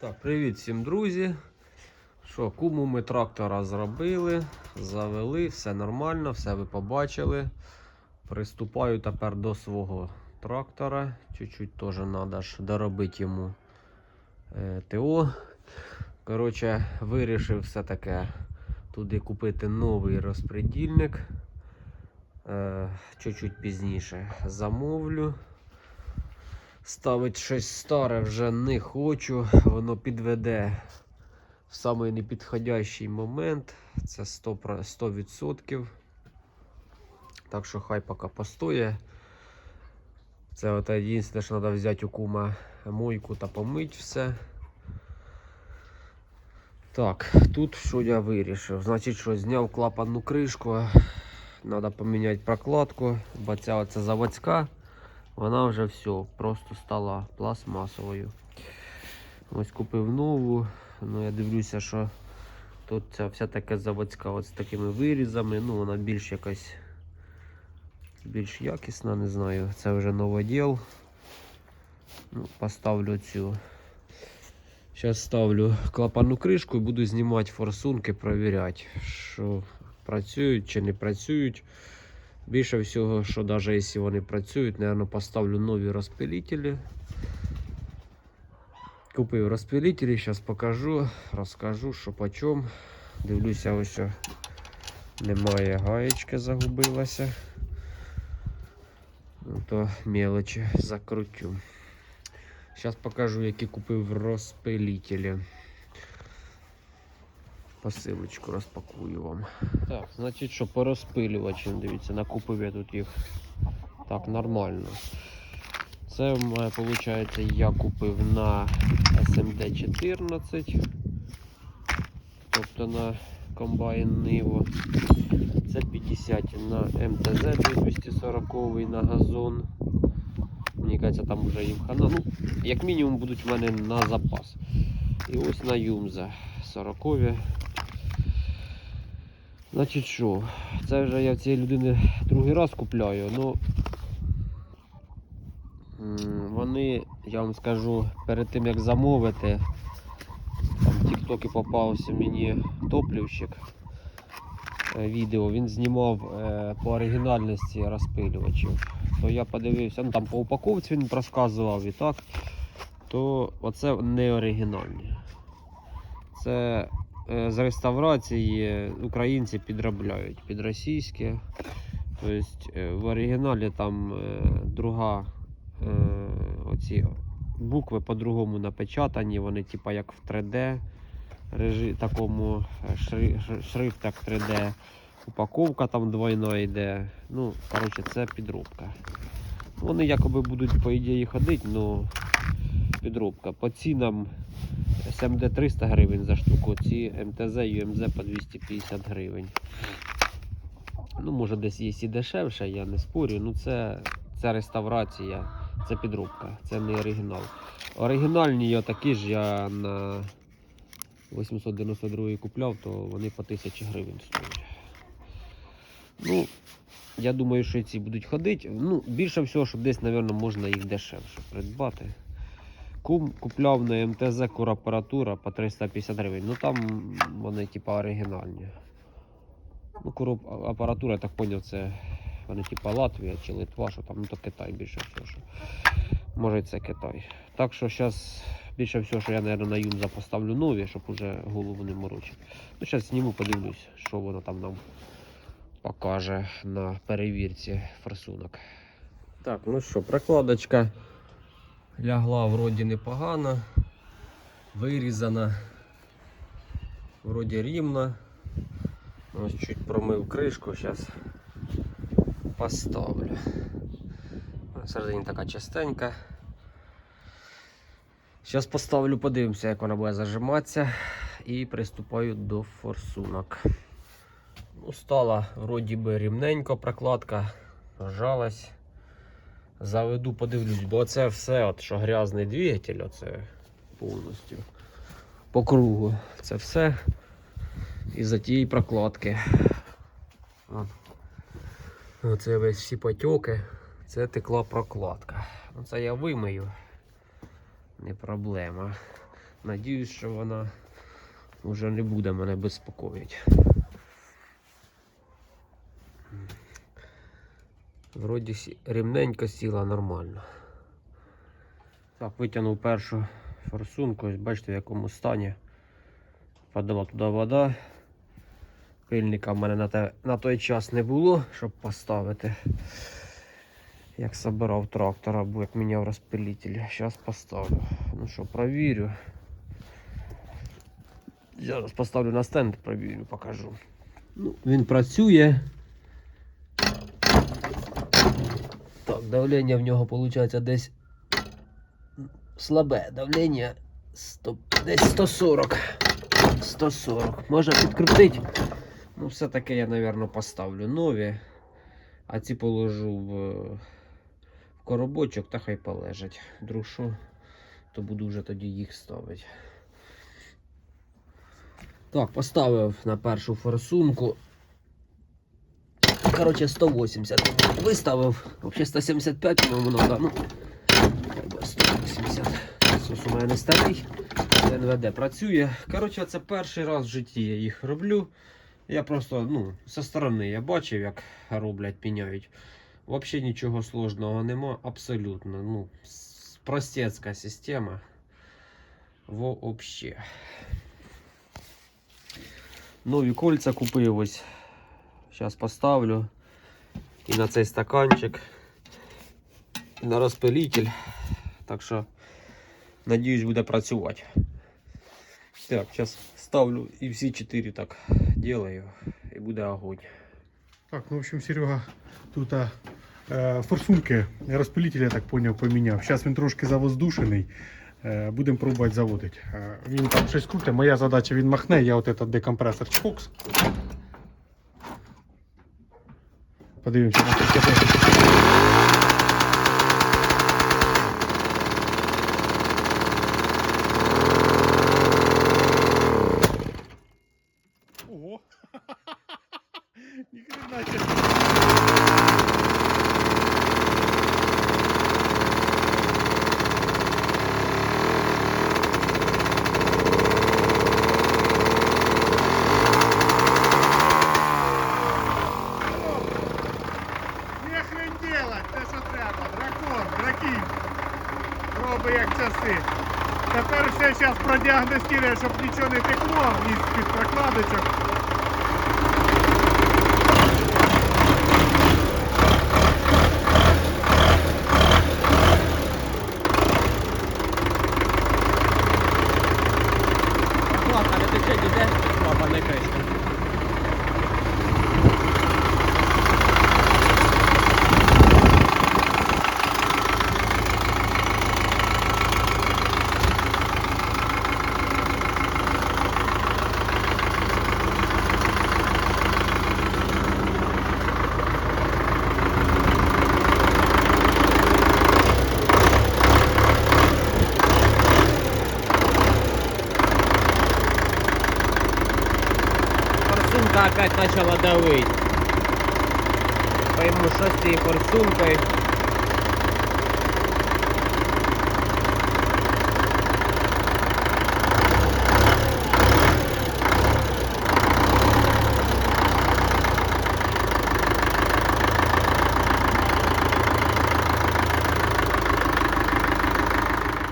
Так, привіт всім друзі. Що, куму ми трактора зробили, завели, все нормально, все ви побачили. Приступаю тепер до свого трактора. Чуть-чуть теж треба ж доробити йому е, ТО. Коротше, вирішив все-таки туди купити новий розпредільник. Е, чуть-чуть пізніше замовлю. Ставить щось старе вже не хочу, воно підведе в самий непідходящий момент. Це 100%. 100%. Так що хай поки постоє. Це от єдине, що треба взяти у кума мойку та помити все. Так, тут що я вирішив? Значить, що зняв клапанну кришку. Треба поміняти прокладку, бо ця заводська. Вона вже все, просто стала пластмасовою. Ось купив нову. Ну, я дивлюся, що тут ця вся така заводська от з такими вирізами. Ну, вона більш якась більш якісна, не знаю. Це вже новоділ. Ну, поставлю цю. Зараз ставлю клапанну кришку і буду знімати форсунки, перевіряти, що працюють чи не працюють. Більше всього, що навіть якщо вони працюють, наверное, поставлю нові розпилителі. Купив розпилителі, зараз покажу, розкажу, що по чому. Дивлюся, ось немає гаєчки, загубилася. Ну, то мелочі закрутю. Зараз покажу, які купив розпилителі. Посилочку розпакую вам. Так, значить, що по розпилювачам, дивіться, накупив я тут їх так нормально. Це в мене, виходить, я купив на SMD 14, тобто на комбайн Nivo. Це 50 на МТЗ 240 на газон. Мені кажеться, там вже їм хана. Ну, як мінімум будуть в мене на запас. І ось на Юмза 40 Значить що, це вже я в цієї людини другий раз купляю, ну вони, я вам скажу, перед тим як замовити, там в Тіктокі попався мені топлівщик е, відео, він знімав е, по оригінальності розпилювачів. То я подивився, ну там по упаковці він розказував і так, то оце не оригінальні. Це з реставрації українці підробляють під російське. Тобто е, в оригіналі там е, друга е, оці букви по-другому напечатані, вони типа як в 3D режи, такому е, шри, шри- шрифтах 3D. Упаковка там двойна йде. Ну, коротше, це підробка. Вони якоби будуть, по ідеї, ходити, але підробка. По цінам SMD 300 гривень за штуку, ці МТЗ і УМЗ по 250 гривень. Ну, може десь є і дешевше, я не спорю. Ну це, це реставрація, це підробка, це не оригінал. Оригінальні я такі ж я на 892 купляв, то вони по 1000 гривень стоять. Ну, я думаю, що ці будуть ходити. Ну, більше всього, що десь, мабуть, можна їх дешевше придбати. Кум купляв на МТЗ курапаратура по 350 гривень. Ну там вони типа оригінальні. Ну, апаратура, я так зрозумів, це вони типа Латвія чи Литва, що там, ну то Китай більше всього. Що. Може це Китай. Так що зараз більше всього, що я, мабуть, на Юмза поставлю нові, щоб уже голову не морочити. Ну, зараз зніму, подивлюсь, що воно там нам покаже на перевірці форсунок. Так, ну що, прокладочка лягла вроді непогано, вирізана, вроді рівна. Ось чуть промив кришку, зараз поставлю. Всередині така частенька. Зараз поставлю, подивимося, як вона буде зажиматися і приступаю до форсунок. Ну, стала вроді би рівненько прокладка, жалась. Заведу, подивлюсь, бо це все, от, що грязний двигатель, оце повністю по кругу. Це все із-за тієї прокладки. Оце весь всі потьоки. Це текла прокладка. Ну, Це я вимию. Не проблема. Надіюсь, що вона вже не буде мене безпокоїти. Вроді рівненько сіла нормально. Так, витягнув першу форсунку, ось бачите в якому стані. Падала туди вода. Пильника в мене на, те, на той час не було, щоб поставити. Як собирав трактор або як міняв розпилитель. Зараз поставлю. Ну що, провірю. Зараз поставлю на стенд, провірю, покажу. Ну, він працює. Так, давлення в нього виходить десь слабе. Давлення 100, десь 140. 140. Можна підкрутити. Ну, все-таки я, мабуть, поставлю нові. А ці положу в, в коробочок та хай полежать. Друшу, то буду вже тоді їх ставити. Так, поставив на першу форсунку. Коротше, 180 виставив. Взагалі 175, по-моєму, надо. Ну, хай буде 180. Ось у мене старий. НВД працює. Коротше, це перший раз в житті я їх роблю. Я просто, ну, зі сторони я бачив, як роблять, міняють. Взагалі нічого сложного нема, абсолютно. Ну, простецька система. Вообще. Нові кольця купив ось. Зараз поставлю. І на цей стаканчик. І на розпилитель. Так що, надіюсь, буде працювати. Так, зараз ставлю і всі чотири так делаю. І буде огонь. Так, ну в общем, Серега тут е, форсунки розпилитель, я так поняв, поміняв. Зараз він трошки завоздушений. Е, будемо пробувати заводити. Е, він там щось крутить. Моя задача він махне, я от этот декомпресор чпокс. Подивимося на це. Ого! Ніхрена себе. Не хрен делать, те, що треба. Дракон, дракін. Роби як часи. Тепер все зараз продіагностує, щоб нічого не текло із під прокладочок. Ладно, не тече ніде, лапа не кришка. Форсунка опять начала давить. Пойму, что с этой форсункой.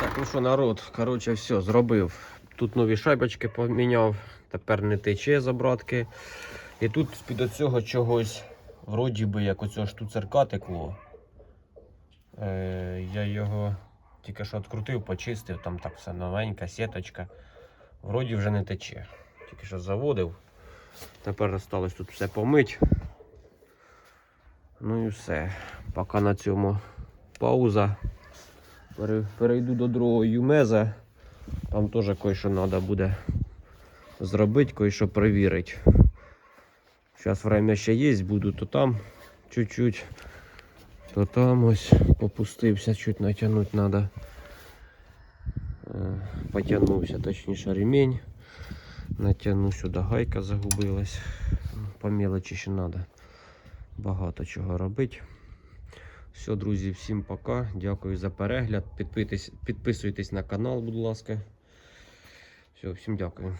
Так, ну що, народ, коротше, все, зробив. Тут нові шайбочки поміняв, тепер не тече з обратки. І тут з-під оцього чогось, вроді би, як оцього штуцерка текло. Е, я його тільки що відкрутив, почистив, там так все новенька, сіточка. Вроді вже не тече. Тільки що заводив. Тепер осталось тут все помить. Ну і все. Поки на цьому пауза. Перейду до другого юмеза. Там теж кое-що треба буде зробити, кое-що перевірити. Зараз время ще є, буду то там чуть-чуть, то там ось попустився, чуть натягнути треба. Потягнувся, точніше ремень. Натягну сюди, гайка загубилась. По мелочі ще треба багато чого робити. Все, друзі, всім пока. Дякую за перегляд. Підписуйтесь, підписуйтесь на канал, будь ласка. Все, всім дякую.